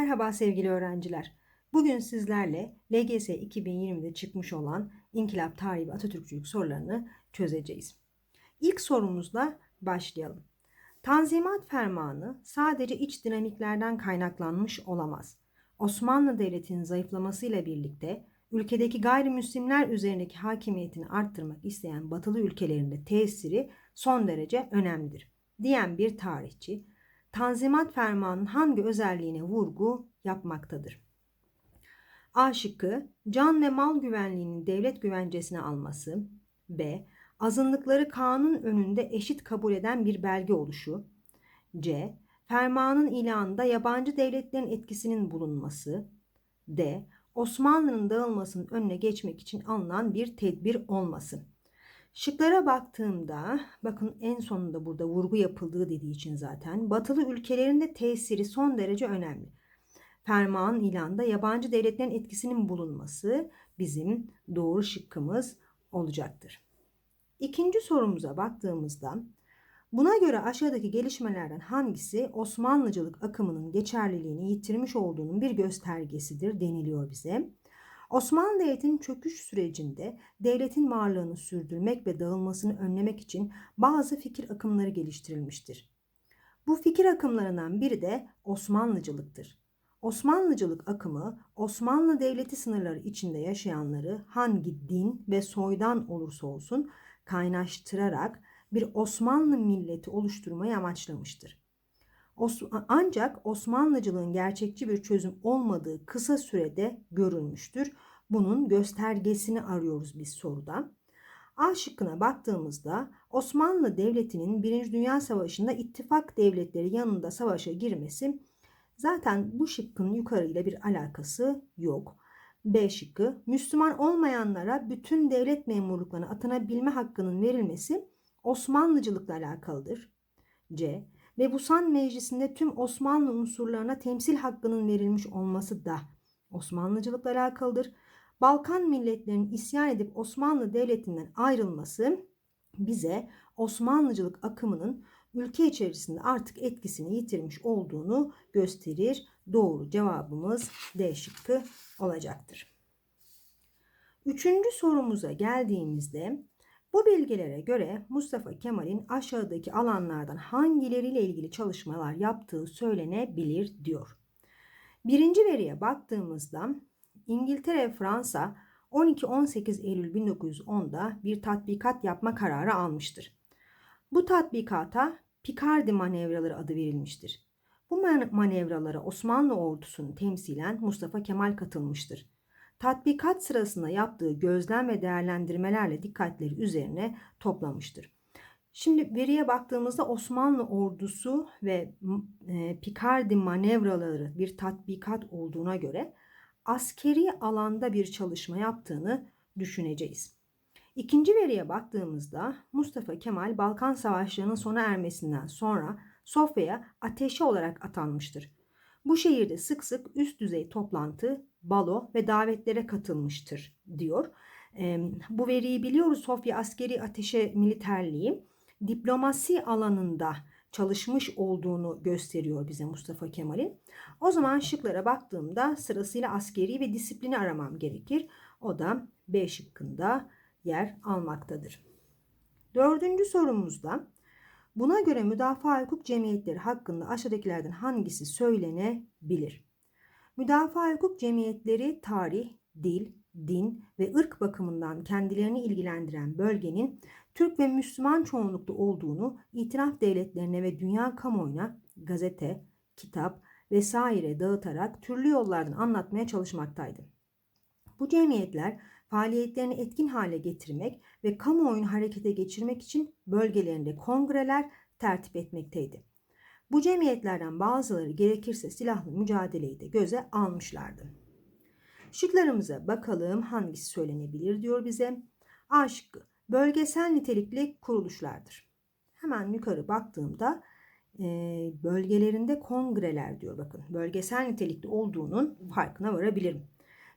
Merhaba sevgili öğrenciler. Bugün sizlerle LGS 2020'de çıkmış olan İnkılap Tarihi ve Atatürkçülük sorularını çözeceğiz. İlk sorumuzla başlayalım. Tanzimat Fermanı sadece iç dinamiklerden kaynaklanmış olamaz. Osmanlı Devleti'nin zayıflamasıyla birlikte ülkedeki gayrimüslimler üzerindeki hakimiyetini arttırmak isteyen batılı ülkelerinde tesiri son derece önemlidir diyen bir tarihçi Tanzimat Fermanı'nın hangi özelliğine vurgu yapmaktadır? A şıkkı can ve mal güvenliğinin devlet güvencesine alması. B. Azınlıkları kanun önünde eşit kabul eden bir belge oluşu. C. Fermanın ilanında yabancı devletlerin etkisinin bulunması. D. Osmanlı'nın dağılmasının önüne geçmek için alınan bir tedbir olması. Şıklara baktığımda bakın en sonunda burada vurgu yapıldığı dediği için zaten batılı ülkelerinde tesiri son derece önemli. Ferman ilanda yabancı devletlerin etkisinin bulunması bizim doğru şıkkımız olacaktır. İkinci sorumuza baktığımızda buna göre aşağıdaki gelişmelerden hangisi Osmanlıcılık akımının geçerliliğini yitirmiş olduğunun bir göstergesidir deniliyor bize. Osmanlı Devleti'nin çöküş sürecinde devletin varlığını sürdürmek ve dağılmasını önlemek için bazı fikir akımları geliştirilmiştir. Bu fikir akımlarından biri de Osmanlıcılıktır. Osmanlıcılık akımı Osmanlı Devleti sınırları içinde yaşayanları hangi din ve soydan olursa olsun kaynaştırarak bir Osmanlı milleti oluşturmayı amaçlamıştır. Ancak Osmanlıcılığın gerçekçi bir çözüm olmadığı kısa sürede görülmüştür. Bunun göstergesini arıyoruz biz soruda. A şıkkına baktığımızda Osmanlı Devleti'nin 1. Dünya Savaşı'nda ittifak devletleri yanında savaşa girmesi zaten bu şıkkın yukarıyla bir alakası yok. B şıkkı Müslüman olmayanlara bütün devlet memurluklarına atanabilme hakkının verilmesi Osmanlıcılıkla alakalıdır. C. Mebusan Meclisi'nde tüm Osmanlı unsurlarına temsil hakkının verilmiş olması da Osmanlıcılıkla alakalıdır. Balkan milletlerinin isyan edip Osmanlı Devleti'nden ayrılması bize Osmanlıcılık akımının ülke içerisinde artık etkisini yitirmiş olduğunu gösterir. Doğru cevabımız D şıkkı olacaktır. Üçüncü sorumuza geldiğimizde bu bilgilere göre Mustafa Kemal'in aşağıdaki alanlardan hangileriyle ilgili çalışmalar yaptığı söylenebilir diyor. Birinci veriye baktığımızda İngiltere ve Fransa 12-18 Eylül 1910'da bir tatbikat yapma kararı almıştır. Bu tatbikata Picardy manevraları adı verilmiştir. Bu manevralara Osmanlı ordusunun temsilen Mustafa Kemal katılmıştır tatbikat sırasında yaptığı gözlem ve değerlendirmelerle dikkatleri üzerine toplamıştır. Şimdi veriye baktığımızda Osmanlı ordusu ve e, Picardy manevraları bir tatbikat olduğuna göre askeri alanda bir çalışma yaptığını düşüneceğiz. İkinci veriye baktığımızda Mustafa Kemal Balkan Savaşları'nın sona ermesinden sonra Sofya'ya ateşe olarak atanmıştır. Bu şehirde sık sık üst düzey toplantı, balo ve davetlere katılmıştır diyor. Bu veriyi biliyoruz Sofya Askeri Ateşe Militerliği diplomasi alanında çalışmış olduğunu gösteriyor bize Mustafa Kemal'in. O zaman şıklara baktığımda sırasıyla askeri ve disiplini aramam gerekir. O da B şıkkında yer almaktadır. Dördüncü sorumuzda Buna göre müdafaa hukuk cemiyetleri hakkında aşağıdakilerden hangisi söylenebilir? Müdafaa hukuk cemiyetleri tarih, dil, din ve ırk bakımından kendilerini ilgilendiren bölgenin Türk ve Müslüman çoğunlukta olduğunu itiraf devletlerine ve dünya kamuoyuna gazete, kitap vesaire dağıtarak türlü yollardan anlatmaya çalışmaktaydı. Bu cemiyetler faaliyetlerini etkin hale getirmek ve kamuoyunu harekete geçirmek için bölgelerinde kongreler tertip etmekteydi. Bu cemiyetlerden bazıları gerekirse silahlı mücadeleyi de göze almışlardı. Şıklarımıza bakalım hangisi söylenebilir diyor bize. A şıkkı bölgesel nitelikli kuruluşlardır. Hemen yukarı baktığımda e, bölgelerinde kongreler diyor bakın. Bölgesel nitelikli olduğunun farkına varabilirim.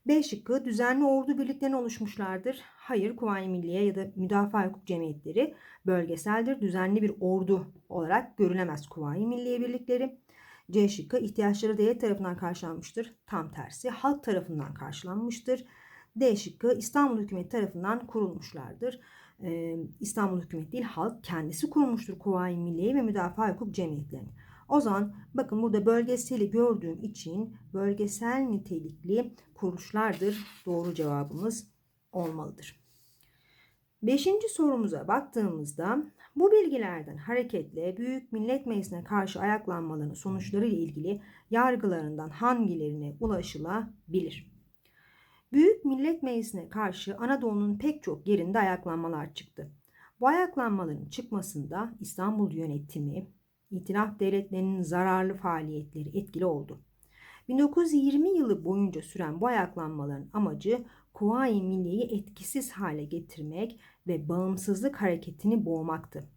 B şıkkı düzenli ordu birliklerine oluşmuşlardır. Hayır Kuvayi Milliye ya da Müdafaa Hukuk Cemiyetleri bölgeseldir. Düzenli bir ordu olarak görülemez Kuvayi Milliye birlikleri. C şıkkı ihtiyaçları devlet tarafından karşılanmıştır. Tam tersi halk tarafından karşılanmıştır. D şıkkı İstanbul hükümeti tarafından kurulmuşlardır. Ee, İstanbul hükümeti değil halk kendisi kurmuştur Kuvayi Milliye ve Müdafaa Hukuk Cemiyetlerini. O zaman bakın burada bölgeseli gördüğüm için bölgesel nitelikli kuruluşlardır. Doğru cevabımız olmalıdır. Beşinci sorumuza baktığımızda bu bilgilerden hareketle Büyük Millet Meclisi'ne karşı ayaklanmaların sonuçları ile ilgili yargılarından hangilerine ulaşılabilir? Büyük Millet Meclisi'ne karşı Anadolu'nun pek çok yerinde ayaklanmalar çıktı. Bu ayaklanmaların çıkmasında İstanbul yönetimi, İtilaf devletlerinin zararlı faaliyetleri etkili oldu. 1920 yılı boyunca süren bu ayaklanmaların amacı Kuvayi Milliye'yi etkisiz hale getirmek ve bağımsızlık hareketini boğmaktı.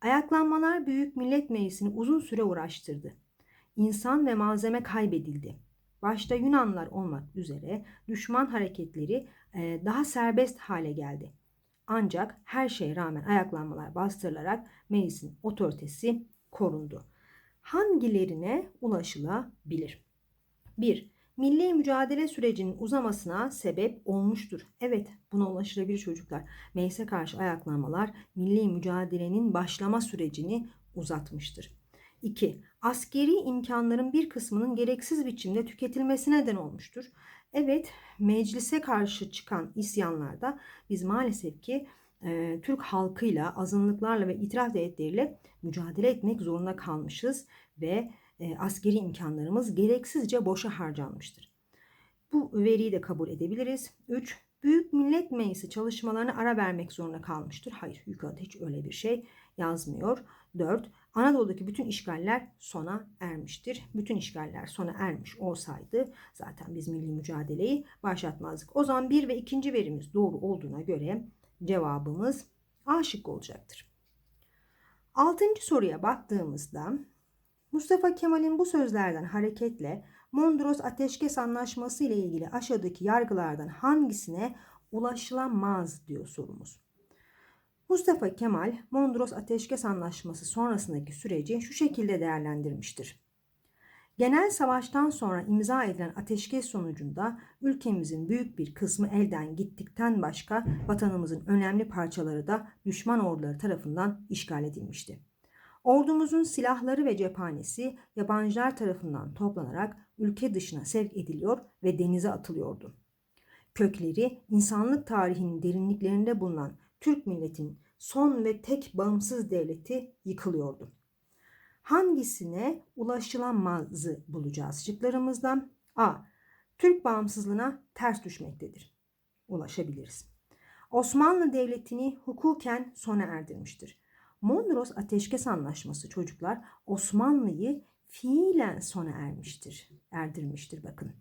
Ayaklanmalar Büyük Millet Meclisi'ni uzun süre uğraştırdı. İnsan ve malzeme kaybedildi. Başta Yunanlar olmak üzere düşman hareketleri e, daha serbest hale geldi. Ancak her şeye rağmen ayaklanmalar bastırılarak meclisin otoritesi korundu. Hangilerine ulaşılabilir? 1. Milli mücadele sürecinin uzamasına sebep olmuştur. Evet buna ulaşılabilir çocuklar. Meclise karşı ayaklanmalar milli mücadelenin başlama sürecini uzatmıştır. 2. Askeri imkanların bir kısmının gereksiz biçimde tüketilmesine neden olmuştur. Evet meclise karşı çıkan isyanlarda biz maalesef ki Türk halkıyla, azınlıklarla ve itiraf devletleriyle mücadele etmek zorunda kalmışız ve askeri imkanlarımız gereksizce boşa harcanmıştır. Bu veriyi de kabul edebiliriz. 3. Büyük Millet Meclisi çalışmalarına ara vermek zorunda kalmıştır. Hayır yukarıda hiç öyle bir şey yazmıyor. 4. Anadolu'daki bütün işgaller sona ermiştir. Bütün işgaller sona ermiş olsaydı zaten biz milli mücadeleyi başlatmazdık. O zaman bir ve ikinci verimiz doğru olduğuna göre cevabımız A şıkkı olacaktır. Altıncı soruya baktığımızda Mustafa Kemal'in bu sözlerden hareketle Mondros Ateşkes Anlaşması ile ilgili aşağıdaki yargılardan hangisine ulaşılamaz diyor sorumuz. Mustafa Kemal Mondros Ateşkes Anlaşması sonrasındaki süreci şu şekilde değerlendirmiştir. Genel savaştan sonra imza edilen ateşkes sonucunda ülkemizin büyük bir kısmı elden gittikten başka vatanımızın önemli parçaları da düşman orduları tarafından işgal edilmişti. Ordumuzun silahları ve cephanesi yabancılar tarafından toplanarak ülke dışına sevk ediliyor ve denize atılıyordu. Kökleri insanlık tarihinin derinliklerinde bulunan Türk milletinin son ve tek bağımsız devleti yıkılıyordu. Hangisine ulaşılamazı bulacağız şıklarımızdan? A. Türk bağımsızlığına ters düşmektedir. Ulaşabiliriz. Osmanlı Devleti'ni hukuken sona erdirmiştir. Mondros Ateşkes Anlaşması çocuklar Osmanlı'yı fiilen sona ermiştir. Erdirmiştir bakın.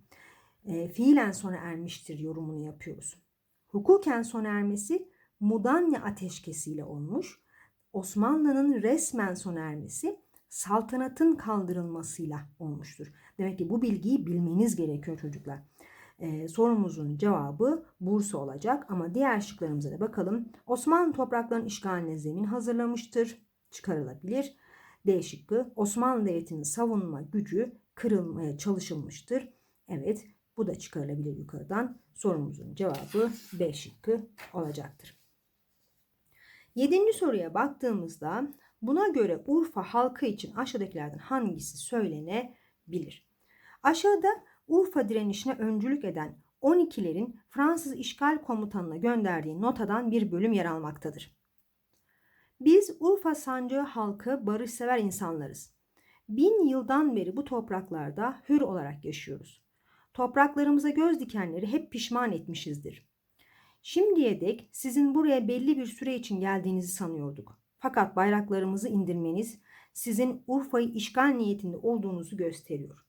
E, fiilen sona ermiştir yorumunu yapıyoruz. Hukuken sona ermesi Mudanya ateşkesiyle olmuş. Osmanlı'nın resmen sona ermesi saltanatın kaldırılmasıyla olmuştur. Demek ki bu bilgiyi bilmeniz gerekiyor çocuklar. Ee, sorumuzun cevabı Bursa olacak ama diğer şıklarımıza da bakalım. Osmanlı topraklarının işgaline zemin hazırlamıştır. Çıkarılabilir. D şıkkı Osmanlı Devleti'nin savunma gücü kırılmaya çalışılmıştır. Evet bu da çıkarılabilir yukarıdan. Sorumuzun cevabı B şıkkı olacaktır. Yedinci soruya baktığımızda buna göre Urfa halkı için aşağıdakilerden hangisi söylenebilir? Aşağıda Urfa direnişine öncülük eden 12'lerin Fransız işgal komutanına gönderdiği notadan bir bölüm yer almaktadır. Biz Urfa sancağı halkı barışsever insanlarız. Bin yıldan beri bu topraklarda hür olarak yaşıyoruz. Topraklarımıza göz dikenleri hep pişman etmişizdir. Şimdiye dek sizin buraya belli bir süre için geldiğinizi sanıyorduk. Fakat bayraklarımızı indirmeniz sizin Urfa'yı işgal niyetinde olduğunuzu gösteriyor.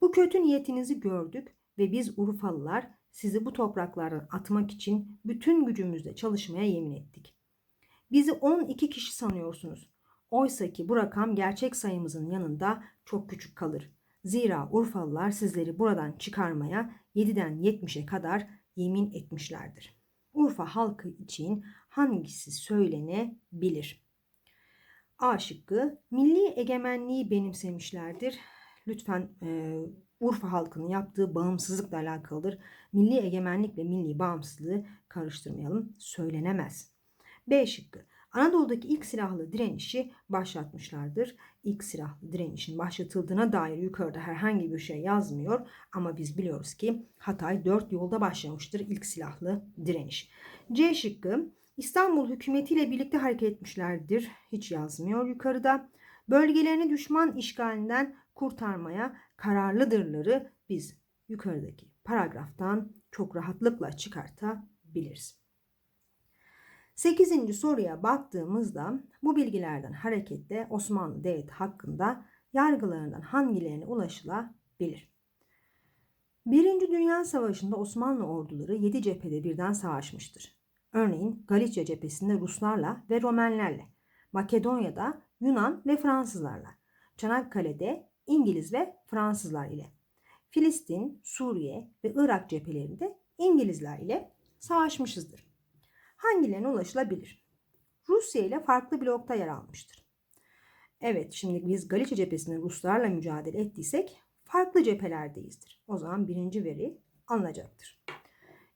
Bu kötü niyetinizi gördük ve biz Urfalılar sizi bu topraklardan atmak için bütün gücümüzle çalışmaya yemin ettik. Bizi 12 kişi sanıyorsunuz. Oysa ki bu rakam gerçek sayımızın yanında çok küçük kalır. Zira Urfalılar sizleri buradan çıkarmaya 7'den 70'e kadar yemin etmişlerdir. Urfa halkı için hangisi söylenebilir? A şıkkı milli egemenliği benimsemişlerdir. Lütfen e, Urfa halkının yaptığı bağımsızlıkla alakalıdır. Milli egemenlikle milli bağımsızlığı karıştırmayalım. Söylenemez. B şıkkı. Anadolu'daki ilk silahlı direnişi başlatmışlardır. İlk silahlı direnişin başlatıldığına dair yukarıda herhangi bir şey yazmıyor ama biz biliyoruz ki Hatay 4 yolda başlamıştır ilk silahlı direniş. C şıkkı İstanbul hükümetiyle birlikte hareket etmişlerdir. Hiç yazmıyor yukarıda. Bölgelerini düşman işgalinden kurtarmaya kararlıdırları biz yukarıdaki paragraftan çok rahatlıkla çıkartabiliriz. Sekizinci soruya baktığımızda bu bilgilerden hareketle Osmanlı Devleti hakkında yargılarından hangilerine ulaşılabilir? Birinci Dünya Savaşı'nda Osmanlı orduları 7 cephede birden savaşmıştır. Örneğin Galicia cephesinde Ruslarla ve Romenlerle, Makedonya'da Yunan ve Fransızlarla, Çanakkale'de İngiliz ve Fransızlar ile, Filistin, Suriye ve Irak cephelerinde İngilizler ile savaşmışızdır. Hangilerine ulaşılabilir? Rusya ile farklı blokta yer almıştır. Evet şimdi biz Galicia cephesinde Ruslarla mücadele ettiysek farklı cephelerdeyizdir. O zaman birinci veri alınacaktır.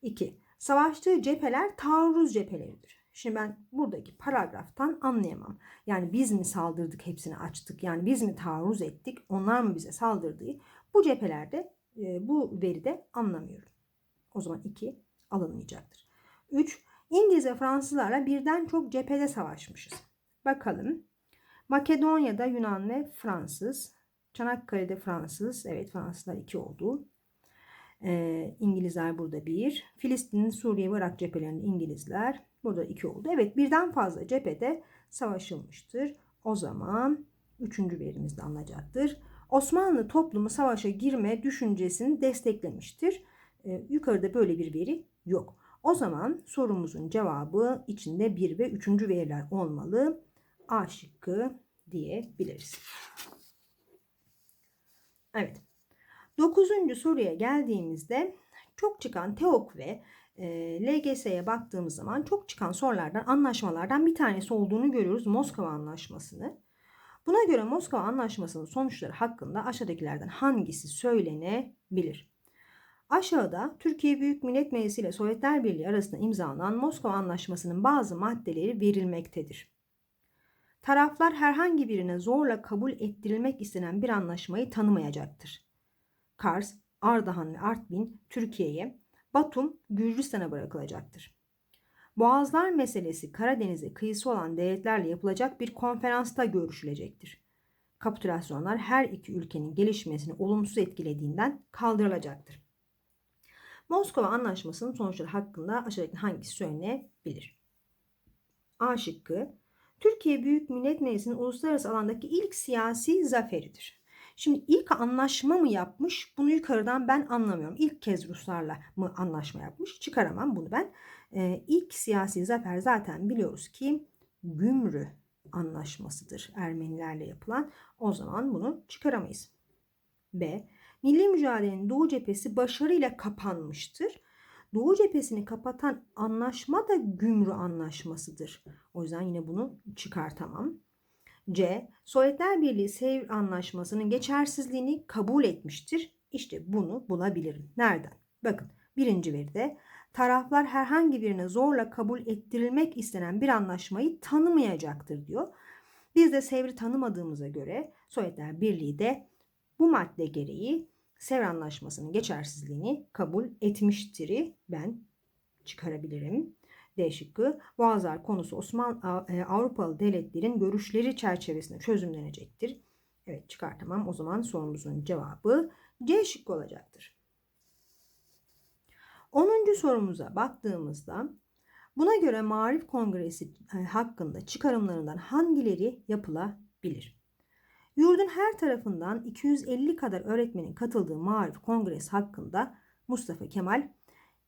2. Savaştığı cepheler taarruz cepheleridir. Şimdi ben buradaki paragraftan anlayamam. Yani biz mi saldırdık hepsini açtık? Yani biz mi taarruz ettik? Onlar mı bize saldırdığı? Bu cephelerde e, bu veride anlamıyorum. O zaman 2 alınmayacaktır. 3. İngiliz ve Fransızlarla birden çok cephede savaşmışız. Bakalım. Makedonya'da Yunan ve Fransız. Çanakkale'de Fransız. Evet Fransızlar 2 oldu. Ee, İngilizler burada 1. Filistin, Suriye ve Irak cephelerinde İngilizler. Burada 2 oldu. Evet birden fazla cephede savaşılmıştır. O zaman üçüncü verimiz de alınacaktır. Osmanlı toplumu savaşa girme düşüncesini desteklemiştir. Ee, yukarıda böyle bir veri yok. O zaman sorumuzun cevabı içinde 1 ve 3. veriler olmalı. A şıkkı diyebiliriz. Evet. Dokuzuncu soruya geldiğimizde çok çıkan TEOK ve e, LGS'ye baktığımız zaman çok çıkan sorulardan, anlaşmalardan bir tanesi olduğunu görüyoruz. Moskova Anlaşması'nı. Buna göre Moskova Anlaşması'nın sonuçları hakkında aşağıdakilerden hangisi söylenebilir? Aşağıda Türkiye Büyük Millet Meclisi ile Sovyetler Birliği arasında imzalanan Moskova Anlaşması'nın bazı maddeleri verilmektedir. Taraflar herhangi birine zorla kabul ettirilmek istenen bir anlaşmayı tanımayacaktır. Kars, Ardahan ve Artvin Türkiye'ye, Batum Gürcistan'a bırakılacaktır. Boğazlar meselesi Karadeniz'e kıyısı olan devletlerle yapılacak bir konferansta görüşülecektir. Kapitülasyonlar her iki ülkenin gelişmesini olumsuz etkilediğinden kaldırılacaktır. Moskova Anlaşması'nın sonuçları hakkında aşağıdaki hangisi söylenebilir? A şıkkı Türkiye Büyük Millet Meclisi'nin uluslararası alandaki ilk siyasi zaferidir. Şimdi ilk anlaşma mı yapmış? Bunu yukarıdan ben anlamıyorum. İlk kez Ruslarla mı anlaşma yapmış? Çıkaramam bunu ben. Ee, ilk siyasi zafer zaten biliyoruz ki Gümrü anlaşmasıdır Ermenilerle yapılan. O zaman bunu çıkaramayız. B. Milli mücadelenin Doğu cephesi başarıyla kapanmıştır. Doğu cephesini kapatan anlaşma da Gümrü Anlaşması'dır. O yüzden yine bunu çıkartamam. C. Sovyetler Birliği Sevr Anlaşması'nın geçersizliğini kabul etmiştir. İşte bunu bulabilirim. Nereden? Bakın birinci veride taraflar herhangi birine zorla kabul ettirilmek istenen bir anlaşmayı tanımayacaktır diyor. Biz de Sevr'i tanımadığımıza göre Sovyetler Birliği de bu madde gereği Sevr Anlaşması'nın geçersizliğini kabul etmiştir'i ben çıkarabilirim. D şıkkı Boğazlar konusu Osmanlı e, Avrupalı devletlerin görüşleri çerçevesinde çözümlenecektir. Evet çıkartamam. O zaman sorumuzun cevabı C şıkkı olacaktır. 10. sorumuza baktığımızda buna göre Marif Kongresi e, hakkında çıkarımlarından hangileri yapılabilir? Yurdun her tarafından 250 kadar öğretmenin katıldığı Marif Kongresi hakkında Mustafa Kemal,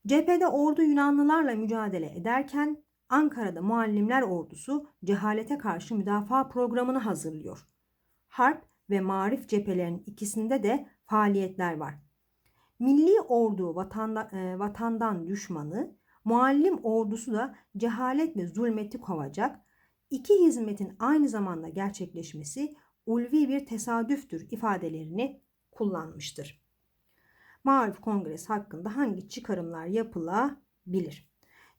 cephede ordu Yunanlılarla mücadele ederken Ankara'da muallimler ordusu cehalete karşı müdafaa programını hazırlıyor. Harp ve marif cephelerinin ikisinde de faaliyetler var. Milli ordu vatanda, e, vatandan düşmanı, muallim ordusu da cehalet ve zulmeti kovacak, iki hizmetin aynı zamanda gerçekleşmesi ulvi bir tesadüftür ifadelerini kullanmıştır. Maarif Kongresi hakkında hangi çıkarımlar yapılabilir?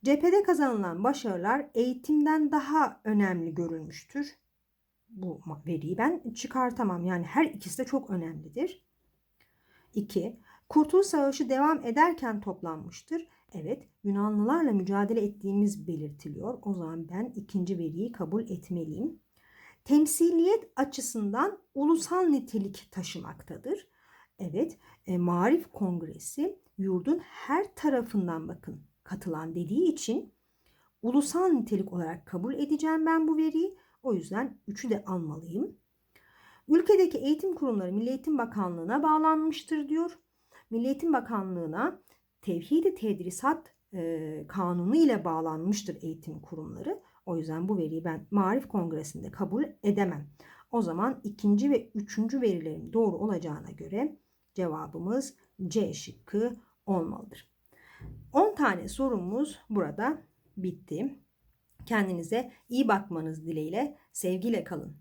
Cephede kazanılan başarılar eğitimden daha önemli görülmüştür. Bu veriyi ben çıkartamam. Yani her ikisi de çok önemlidir. 2. Kurtuluş Savaşı devam ederken toplanmıştır. Evet, Yunanlılarla mücadele ettiğimiz belirtiliyor. O zaman ben ikinci veriyi kabul etmeliyim. Temsiliyet açısından ulusal nitelik taşımaktadır. Evet, e, Marif Kongresi yurdun her tarafından bakın katılan dediği için ulusal nitelik olarak kabul edeceğim ben bu veriyi. O yüzden 3'ü de almalıyım. Ülkedeki eğitim kurumları Milli Eğitim Bakanlığı'na bağlanmıştır diyor. Milli Eğitim Bakanlığı'na Tevhid-i Tedrisat e, Kanunu ile bağlanmıştır eğitim kurumları. O yüzden bu veriyi ben Marif Kongresi'nde kabul edemem. O zaman ikinci ve üçüncü verilerin doğru olacağına göre cevabımız C şıkkı olmalıdır. 10 tane sorumuz burada bitti. Kendinize iyi bakmanız dileğiyle sevgiyle kalın.